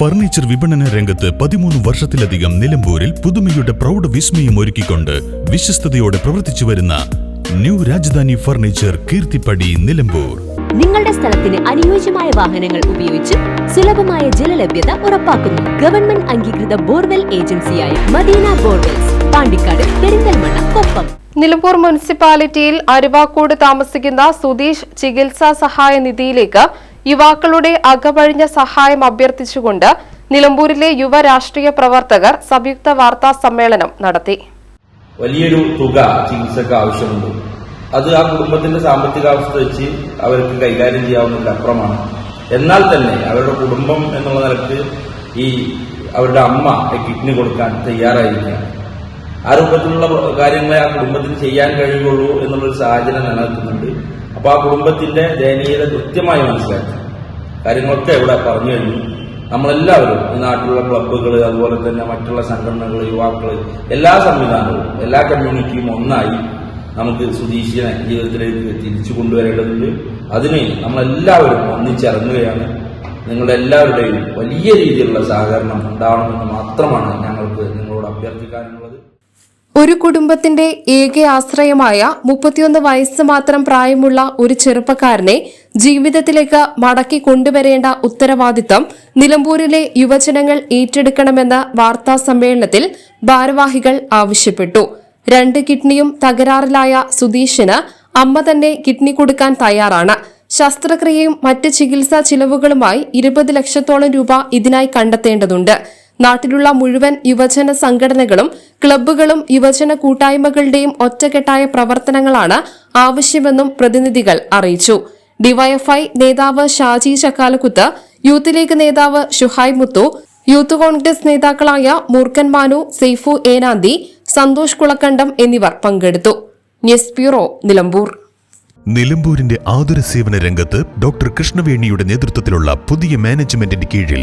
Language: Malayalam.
ഫർണിച്ചർ വിപണന രംഗത്ത് പതിമൂന്ന് വർഷത്തിലധികം നിലമ്പൂരിൽ പുതുമയുടെ പ്രൗഢ വിസ്മയം ഒരുക്കിക്കൊണ്ട് വിശ്വസ്തയോടെ പ്രവർത്തിച്ചു വരുന്ന ന്യൂ രാജധാനി ഫർണിച്ചർ കീർത്തിപ്പടി നിലമ്പൂർ. നിങ്ങളുടെ സ്ഥലത്തിന് അനുയോജ്യമായ വാഹനങ്ങൾ ഉപയോഗിച്ച് സുലഭമായ ജലലഭ്യത ഉറപ്പാക്കുന്നു. ഗവൺമെന്റ് അംഗീകൃത ബോർവെൽ ഏജൻസിയായ മദീന ബോർവെൽസ് പാണ്ടിക്കാട് പെരിന്തൽമണ്ണ കൊപ്പം. നിലമ്പൂർ മുനിസിപ്പാലിറ്റിയിൽ അരുവാക്കോട് താമസിക്കുന്ന സുധീഷ് ചികിത്സാ സഹായ നിധിയിലേക്ക് യുവാക്കളുടെ അകമഴിഞ്ഞ സഹായം അഭ്യർത്ഥിച്ചുകൊണ്ട് നിലമ്പൂരിലെ യുവ രാഷ്ട്രീയ പ്രവർത്തകർ സംയുക്ത വാർത്താ സമ്മേളനം നടത്തി. വലിയൊരു തുക ചികിത്സക്ക് ആവശ്യമുണ്ട്. അത് ആ കുടുംബത്തിന്റെ സാമ്പത്തിക അവസ്ഥ വെച്ച് അവർക്ക് കൈകാര്യം ചെയ്യാവുന്നതിന്റെ അപ്പുറമാണ്. എന്നാൽ തന്നെ അവരുടെ കുടുംബം എന്നുള്ള നിലയ്ക്ക് ഈ അവരുടെ അമ്മ കിഡ്നി കൊടുക്കാൻ തയ്യാറായിരിക്കുകയാണ് ആ രൂപത്തിലുള്ള കാര്യങ്ങളെ ആ കുടുംബത്തിന് ചെയ്യാൻ കഴിയുള്ളൂ എന്നുള്ളൊരു സാഹചര്യം നിലനിൽക്കുന്നുണ്ട്. അപ്പൊ ആ കുടുംബത്തിന്റെ ദയനീയത കൃത്യമായി മനസ്സിലാക്കി കാര്യങ്ങളൊക്കെ ഇവിടെ പറഞ്ഞു കഴിഞ്ഞു. നമ്മളെല്ലാവരും ഈ നാട്ടിലുള്ള ക്ലബ്ബുകൾ അതുപോലെ തന്നെ മറ്റുള്ള സംഘടനകൾ യുവാക്കൾ എല്ലാ സംവിധാനവും എല്ലാ കമ്മ്യൂണിറ്റിയും ഒന്നായി നമുക്ക് സുധീഷിനെ ജീവിതത്തിലേക്ക് തിരിച്ചു കൊണ്ടുവരേണ്ടതുണ്ട്. അതിന് നമ്മളെല്ലാവരും ഒന്നിച്ചിറങ്ങുകയാണ്. നിങ്ങളുടെ എല്ലാവരുടെയും വലിയ രീതിയിലുള്ള സഹകരണം ഉണ്ടാവണമെന്ന് മാത്രമാണ് ഞങ്ങൾക്ക് നിങ്ങളോട് അഭ്യർത്ഥിക്കാനുള്ളത്. ഒരു കുടുംബത്തിന്റെ ഏക ആശ്രയമായ മുപ്പത്തിയൊന്ന് വയസ്സ് മാത്രം പ്രായമുള്ള ഒരു ചെറുപ്പക്കാരനെ ജീവിതത്തിലേക്ക് മടക്കി കൊണ്ടുവരേണ്ട ഉത്തരവാദിത്തം നിലമ്പൂരിലെ യുവജനങ്ങൾ ഏറ്റെടുക്കണമെന്ന വാർത്താ സമ്മേളനത്തിൽ ഭാരവാഹികൾ ആവശ്യപ്പെട്ടു. രണ്ട് കിഡ്നിയും തകരാറിലായ സുധീഷിന് അമ്മ തന്നെ കിഡ്നി കൊടുക്കാൻ തയ്യാറാണ്. ശസ്ത്രക്രിയയും മറ്റ് ചികിത്സാ ചിലവുകളുമായി ഇരുപത് ലക്ഷത്തോളം രൂപ ഇതിനായി കണ്ടെത്തേണ്ടതുണ്ട്. നാട്ടിലുള്ള മുഴുവൻ യുവജന സംഘടനകളും ക്ലബ്ബുകളും യുവജന കൂട്ടായ്മകളുടെയും ഒറ്റക്കെട്ടായ പ്രവർത്തനങ്ങളാണ് ആവശ്യമെന്നും പ്രതിനിധികൾ അറിയിച്ചു. ഡിവൈഎഫ്ഐ നേതാവ് ഷാജി ചക്കാലക്കുത്ത് യൂത്ത് ലീഗ് നേതാവ് ഷുഹായ് മുത്തു യൂത്ത് കോൺഗ്രസ് നേതാക്കളായ മൂർക്കൻ മാനു സെയ്ഫു ഏനാന്തി സന്തോഷ് കുളക്കണ്ടം എന്നിവർ പങ്കെടുത്തു. News bureau Nilambur. നിലമ്പൂരിന്റെ ആതുര സേവന രംഗത്ത് ഡോക്ടർ കൃഷ്ണവേണിയുടെ നേതൃത്വത്തിലുള്ള പുതിയ മാനേജ്മെന്റിന്റെ കീഴിൽ